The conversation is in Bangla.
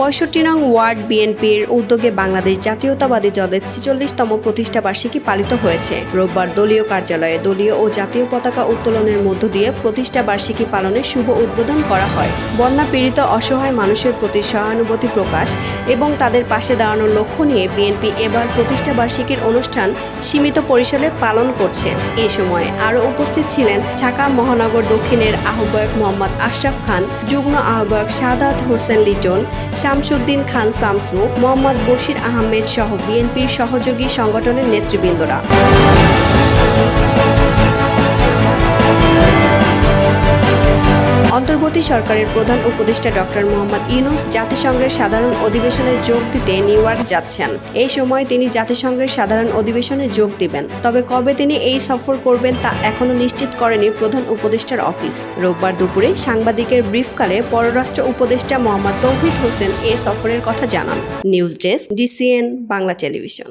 পঁয়ষট্টি নং ওয়ার্ড বিএনপির উদ্যোগে বাংলাদেশ জাতীয়তাবাদী দলের ছেচল্লিশতম প্রতিষ্ঠা বার্ষিকী পালিত হয়েছে। রোববার দলীয় কার্যালয়ে দলীয় ও জাতীয় পতাকা উত্তোলনের মধ্য দিয়ে প্রতিষ্ঠা বার্ষিকী পালনের শুভ উদ্বোধন করা হয়। বন্যা পীড়িত, অসহায় মানুষের প্রতি সহানুভূতি প্রকাশ এবং তাদের পাশে দাঁড়ানোর লক্ষ্য নিয়ে বিএনপি এবার প্রতিষ্ঠা বার্ষিকীর অনুষ্ঠান সীমিত পরিসরে পালন করছে। এ সময় আরও উপস্থিত ছিলেন ঢাকা মহানগর দক্ষিণের আহ্বায়ক মোহাম্মদ আশরাফ খান, যুগ্ম আহ্বায়ক সাদাত হোসেন লিটন শামসুদ্দিন খান সামসু মোহাম্মদ বশির আহমেদ সহ বিএনপির সহযোগী সংগঠনের নেতৃবৃন্দরা। অন্তর্বর্তী সরকারের প্রধান উপদেষ্টা ডক্টর মোহাম্মদ ইউনুস জাতিসংঘের সাধারণ অধিবেশনে যোগ দিতে নিউ ইয়র্ক যাচ্ছেন। এই সময় তিনি জাতিসংঘের সাধারণ অধিবেশনে যোগ দিবেন। তবে কবে তিনি এই সফর করবেন তা এখনও নিশ্চিত করেনি প্রধান উপদেষ্টার অফিস। রোববার দুপুরে সাংবাদিকের ব্রিফকালে পররাষ্ট্র উপদেষ্টা মোহাম্মদ তৌহিদ হোসেন এ সফরের কথা জানান। News desk DCN, Bangla television.